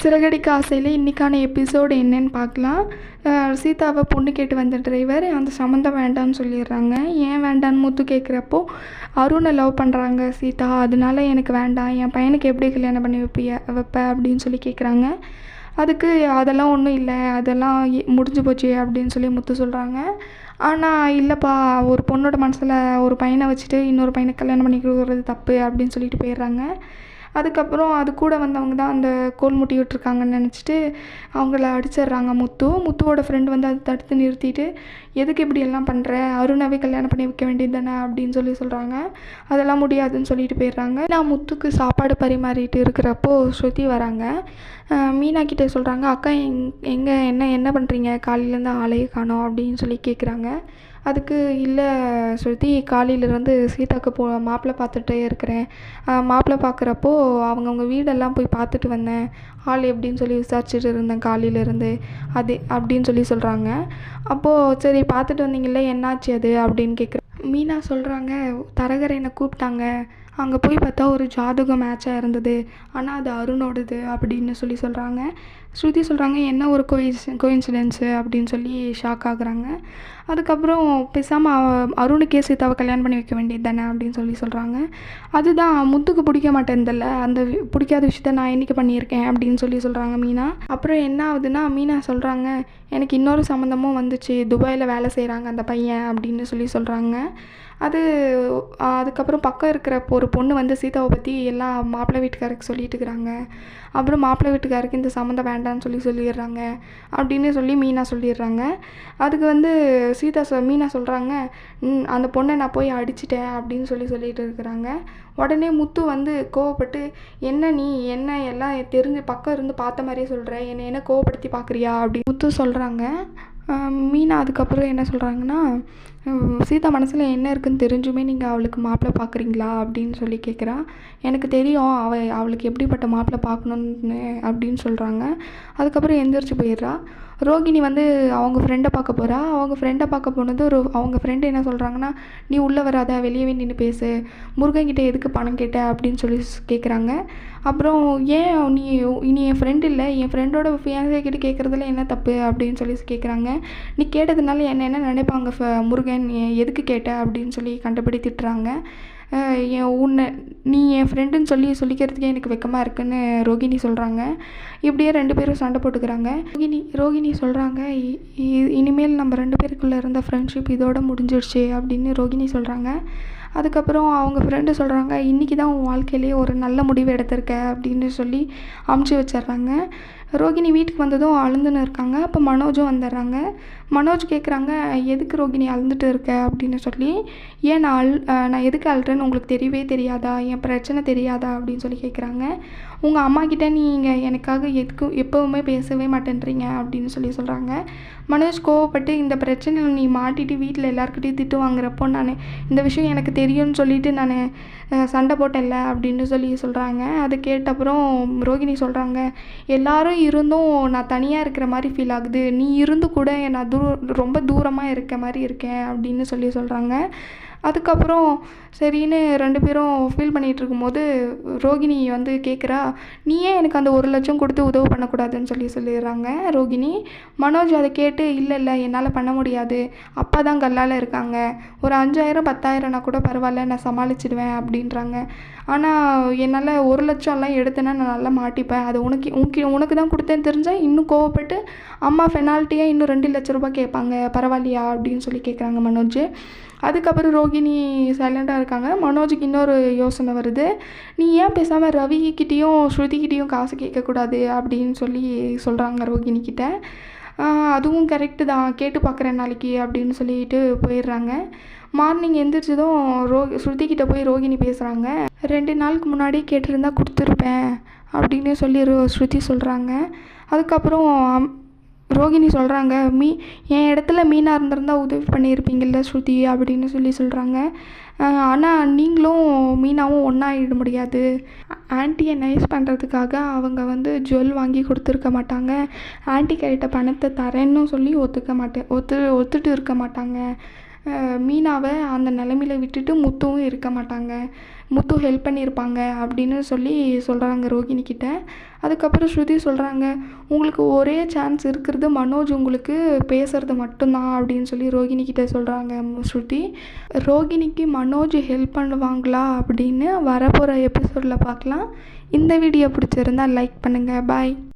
சிறகடிக்க ஆசையில் இன்றைக்கான எபிசோடு என்னன்னு பார்க்கலாம். சீதாவை பொண்ணு கேட்டு வந்த டிரைவர் அந்த சம்மந்தம் வேண்டாம்னு சொல்லிடுறாங்க. ஏன் வேண்டான்னு முத்து கேட்குறப்போ அருணை லவ் பண்ணுறாங்க சீதா. அதனால எனக்கு வேண்டாம். என் பையனுக்கு எப்படி கல்யாணம் பண்ணி வைப்பிய வைப்ப அப்படின்னு சொல்லி கேட்குறாங்க. அதுக்கு அதெல்லாம் ஒன்றும் இல்லை. அதெல்லாம் இ- முடிஞ்சு போச்சு அப்படின்னு சொல்லி முத்து சொல்கிறாங்க ஆனால் இல்லைப்பா ஒரு பொண்ணோட மனசில் ஒரு பையனை வச்சுட்டு இன்னொரு பையனை கல்யாணம் பண்ணி கொடுக்குறது தப்பு அப்படின்னு சொல்லிட்டு போயிடுறாங்க. அதுக்கப்புறம் அது கூட வந்தவங்க தான் அந்த கோல் முட்டி விட்டுருக்காங்கன்னு நினச்சிட்டு அவங்கள அடிச்சிடுறாங்க முத்து. முத்துவோட ஃப்ரெண்டு வந்து அதை தடுத்து நிறுத்திட்டு எதுக்கு இப்படி எல்லாம் பண்ணுற அருணாவே கல்யாணம் பண்ணி வைக்க வேண்டியது தானே? அப்படின்னு சொல்லி சொல்கிறாங்க அதெல்லாம் முடியாதுன்னு சொல்லிட்டு போயிடுறாங்க. நான் முத்துக்கு சாப்பாடு பரிமாறிட்டு இருக்கிறப்போ ஸ்ருதி வராங்க. மீனா கிட்டே சொல்கிறாங்க அக்கா எங் எங்கே என்ன என்ன பண்ணுறீங்க காலையிலேருந்து ஆளையே காணோம் அப்படின்னு சொல்லி கேட்குறாங்க அதுக்கு இல்லை ஸ்ருதி காலையிலேருந்து சீதாக்கு போ மாப்பிள்ளை பார்த்துட்டே இருக்கிறேன். மாப்பிள்ளை பார்க்குறப்போ அவங்கவுங்க வீடெல்லாம் போய் பார்த்துட்டு வந்தேன். ஆள் எப்படின்னு சொல்லி விசாரிச்சுட்டு இருந்தேன் காலையிலேருந்து. அது அப்படின்னு சொல்லி சொல்கிறாங்க அப்போது சரி பார்த்துட்டு வந்தீங்கல்ல என்னாச்சு அது அப்படின்னு கேட்குறேன் மீனா சொல்கிறாங்க தரகரை என்னை கூப்பிட்டாங்க. அங்கே போய் பார்த்தா ஒரு ஜாதகம் மேட்சாக இருந்தது. ஆனால் அது அருணோடது அப்படின்னு சொல்லி சொல்கிறாங்க ஸ்ருதி சொல்கிறாங்க என்ன ஒரு கோயின்ஸ் கோயின்சிடென்ஸு அப்படின்னு சொல்லி ஷாக் ஆகுறாங்க. அதுக்கப்புறம் பேசாமல் அருணுக்கே சீதாவை கல்யாணம் பண்ணி வைக்க வேண்டியது தானே அப்படின்னு சொல்லி சொல்கிறாங்க அதுதான் முத்துக்கு பிடிக்க மாட்டேன்தில்ல அந்த பிடிக்காத விஷயத்த நான் என்றைக்கு பண்ணியிருக்கேன் அப்படின்னு சொல்லி சொல்கிறாங்க மீனா. அப்புறம் என்ன ஆகுதுன்னா மீனா சொல்கிறாங்க எனக்கு இன்னொரு சம்மந்தமும் வந்துச்சு துபாயில் வேலை செய்கிறாங்க அந்த பையன் அப்படின்னு சொல்லி சொல்கிறாங்க அது அதுக்கப்புறம் பக்கம் இருக்கிற ஒரு பொண்ணு வந்து சீதாவை பற்றி எல்லாம் மாப்பிள்ளை வீட்டுக்காருக்கு சொல்லிட்டு இருக்கிறாங்க. அப்புறம் மாப்பிள்ளை வீட்டுக்காருக்கு இந்த சம்மந்தம் வேண்டாம்னு சொல்லி சொல்லிடுறாங்க. அப்படின்னு சொல்லி மீனா சொல்லிடுறாங்க. அதுக்கு வந்து சீதா சொ மீனா சொல்கிறாங்க அந்த பொண்ணை நான் போய் அடிச்சிட்டேன் அப்படின்னு சொல்லி சொல்லிட்டு இருக்கிறாங்க. உடனே முத்து வந்து கோவப்பட்டு என்ன நீ என்ன எல்லாம் தெரிஞ்சு பக்கம் இருந்து பார்த்த மாதிரியே சொல்கிற என்னை என்ன கோவப்படுத்தி பார்க்குறியா? அப்படின்னு முத்து சொல்கிறாங்க மீனா அதுக்கப்புறம் என்ன சொல்கிறாங்கன்னா சீதா மனசில் என்ன இருக்குன்னு தெரிஞ்சுமே நீங்கள் அவளுக்கு மாப்பிள்ளை பார்க்குறீங்களா அப்படின்னு சொல்லி கேட்குறா எனக்கு தெரியும் அவ அவளுக்கு எப்படிப்பட்ட மாப்பிள்ளை பார்க்கணுன்னு அப்படின்னு சொல்கிறாங்க அதுக்கப்புறம் எந்திரிச்சு போயிடுறா. ரோகிணி வந்து அவங்க ஃப்ரெண்டை பார்க்க போகிறா அவங்க ஃப்ரெண்டை பார்க்க போனது ஒரு அவங்க ஃப்ரெண்டு என்ன சொல்கிறாங்கன்னா நீ உள்ளே வராத வெளியவே நின்று பேசு. முருகன்கிட்ட எதுக்கு பணம் கேட்ட? அப்படின்னு சொல்லி கேட்குறாங்க அப்புறம் ஏன் நீ நீ என் ஃப்ரெண்டு இல்லை. என் ஃப்ரெண்டோட ஃபியான்சே கிட்ட கேட்குறதுல என்ன தப்பு? அப்படின்னு சொல்லி கேட்குறாங்க நீ கேட்டதுனால என்ன என்ன நினைப்பாங்க ஃப- முருகன்? நீ எதுக்கு கேட்ட? அப்படின்னு சொல்லி கண்டுபிடி திட்டுறாங்க என் உன்னை நீ என் ஃப்ரெண்டுன்னு சொல்லி சொல்லிக்கிறதுக்கே எனக்கு வெக்கமாக இருக்குன்னு ரோகிணி சொல்கிறாங்க இப்படியே ரெண்டு பேரும் சண்டை போட்டுக்கிறாங்க. ரோகிணி ரோகிணி சொல்கிறாங்க இனிமேல் நம்ம ரெண்டு பேருக்குள்ளே இருந்த ஃப்ரெண்ட்ஷிப் இதோட முடிஞ்சிடுச்சு அப்படின்னு ரோகிணி சொல்கிறாங்க அதுக்கப்புறம் அவங்க ஃப்ரெண்டு சொல்கிறாங்க இன்றைக்கி தான் உன் வாழ்க்கையிலேயே ஒரு நல்ல முடிவு எடுத்திருக்க அப்படின்னு சொல்லி அமுச்சு வச்சிடுறாங்க. ரோகிணி வீட்டுக்கு வந்ததும் அழுதுன்னு இருக்காங்க. அப்போ மனோஜும் வந்துடுறாங்க. மனோஜ் கேட்குறாங்க எதுக்கு ரோகிணி அழுந்துட்டு இருக்க? அப்படின்னு சொல்லி ஏன் நான் அழு நான் எதுக்கு அழுறேன்னு உங்களுக்கு தெரியவே தெரியாதா? என் பிரச்சனை தெரியாதா? அப்படின்னு சொல்லி கேட்குறாங்க உங்கள் அம்மா கிட்டே நீங்கள் எனக்காக எதுக்கும் எப்போவுமே பேசவே மாட்டேன்றீங்க அப்படின்னு சொல்லி சொல்கிறாங்க மனோஜ் கோவப்பட்டு இந்த பிரச்சனையில் நீ மாட்டிட்டு வீட்டில் எல்லாருக்கிட்டையும் திட்டு வாங்குறப்போ நான் இந்த விஷயம் எனக்கு தெரியும்னு சொல்லிட்டு நான் சண்டை போட்டேன்ல அப்படின்னு சொல்லி சொல்கிறாங்க அதை கேட்ட அப்புறம் ரோகிணி சொல்கிறாங்க எல்லாரும் இருந்தும் நான் தனியாக இருக்கிற மாதிரி ஃபீல் ஆகுது. நீ இருந்து கூட நான் தூ ரொம்ப தூரமாக இருக்க மாதிரி இருக்கேன் அப்படின்னு சொல்லி சொல்கிறாங்க அதுக்கப்புறம் சரின்னு ரெண்டு பேரும் ஃபீல் பண்ணிகிட்டு இருக்கும்போது ரோகிணி வந்து கேட்குறா நீ ஏன் எனக்கு அந்த ஒரு லட்சம் கொடுத்து உதவி பண்ணக்கூடாதுன்னு சொல்லி சொல்லிடுறாங்க ரோகிணி. மனோஜ் அதை கேட்டு இல்லை இல்லை என்னால் பண்ண முடியாது. அப்பா தான் கல்லால் இருக்காங்க. ஒரு அஞ்சாயிரம் பத்தாயிரம்னா கூட பரவாயில்ல நான் சமாளிச்சிடுவேன் அப்படின்றாங்க. ஆனால் என்னால் ஒரு லட்சம்லாம் எடுத்தேன்னா நான் நல்லா மாட்டிப்பேன். அது உனக்கு உனக்கு உனக்கு தான் கொடுத்தேன்னு தெரிஞ்சால் இன்னும் கோவப்பட்டு அம்மா பெனால்ட்டியாக இன்னும் ரெண்டு லட்ச ரூபாய் கேட்பாங்க. பரவாயில்லையா? அப்படின்னு சொல்லி கேட்குறாங்க மனோஜ். அதுக்கப்புறம் ரோகிணி சைலண்டாக இருக்காங்க. மனோஜுக்கு இன்னொரு யோசனை வருது. நீ ஏன் பேசாமல் ரவிக்கிட்டேயும் ஸ்ருதிக்கிட்டேயும் காசு கேட்கக்கூடாது அப்படின்னு சொல்லி சொல்கிறாங்க ரோகிணிக்கிட்ட அதுவும் கரெக்டு தான். கேட்டு பார்க்குறேன் நாளைக்கு அப்படின்னு சொல்லிட்டு போயிடுறாங்க. மார்னிங் எந்திரிச்சதும் ரோ ஸ்ருதிக்கிட்ட போய் ரோகிணி பேசுகிறாங்க ரெண்டு நாளுக்கு முன்னாடி கேட்டிருந்தா கொடுத்துருப்பேன் அப்படின்னு சொல்லி ரோ- ஸ்ருதி சொல்கிறாங்க அதுக்கப்புறம் ரோகிணி சொல்கிறாங்க மீ என் இடத்துல மீனாக இருந்திருந்தா உதவி பண்ணியிருப்பீங்கள்ல ஸ்ருதி அப்படின்னு சொல்லி சொல்கிறாங்க ஆனால் நீங்களும் மீனாவும் ஒன்றா ஆகிட முடியாது. ஆன்ட்டியை நைஸ் பண்ணுறதுக்காக அவங்க வந்து ஜுவல் வாங்கி கொடுத்துருக்க மாட்டாங்க. ஆன்ட்டி கிட்ட பணத்தை தரேன்னு சொல்லி ஒத்துக்க மாட்டேன் ஒத்து ஒத்துட்டு இருக்க மாட்டாங்க. மீனாவை அந்த நிலமையில விட்டுட்டு முத்துவும் இருக்க மாட்டாங்க. முத்து ஹெல்ப் பண்ணியிருப்பாங்க அப்படின்னு சொல்லி சொல்கிறாங்க ரோகிணி கிட்ட. அதுக்கப்புறம் ஸ்ருதி சொல்கிறாங்க உங்களுக்கு ஒரே சான்ஸ் இருக்கிறது மனோஜ் உங்களுக்கு பேசுகிறது மட்டும்தான் அப்படின்னு சொல்லி ரோகிணி கிட்ட சொல்கிறாங்க ஸ்ருதி. ரோகிணிக்கு மனோஜ் ஹெல்ப் பண்ணுவாங்களா? அப்படின்னு வரப்போகிற எபிசோடில் பார்க்கலாம். இந்த வீடியோ பிடிச்சிருந்தா லைக் பண்ணுங்கள் பாய்